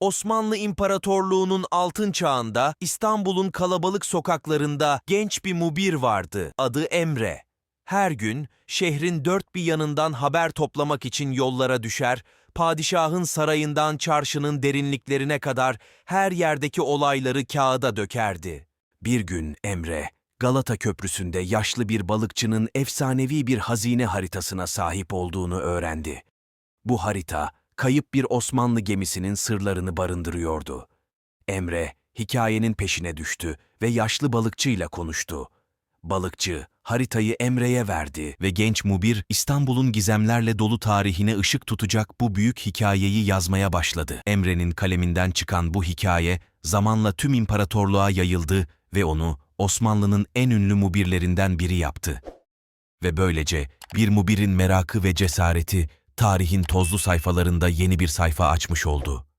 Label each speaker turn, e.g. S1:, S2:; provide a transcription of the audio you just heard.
S1: Osmanlı İmparatorluğu'nun altın çağında İstanbul'un kalabalık sokaklarında genç bir mubir vardı. Adı Emre. Her gün şehrin dört bir yanından haber toplamak için yollara düşer, padişahın sarayından çarşının derinliklerine kadar her yerdeki olayları kağıda dökerdi. Bir gün Emre, Galata Köprüsü'nde yaşlı bir balıkçının efsanevi bir hazine haritasına sahip olduğunu öğrendi. Bu harita, kayıp bir Osmanlı gemisinin sırlarını barındırıyordu. Emre, hikayenin peşine düştü ve yaşlı balıkçıyla konuştu. Balıkçı, haritayı Emre'ye verdi ve genç mubir İstanbul'un gizemlerle dolu tarihine ışık tutacak bu büyük hikayeyi yazmaya başladı. Emre'nin kaleminden çıkan bu hikaye zamanla tüm imparatorluğa yayıldı ve onu Osmanlı'nın en ünlü mubirlerinden biri yaptı. Ve böylece bir mubirin merakı ve cesareti tarihin tozlu sayfalarında yeni bir sayfa açmış oldu.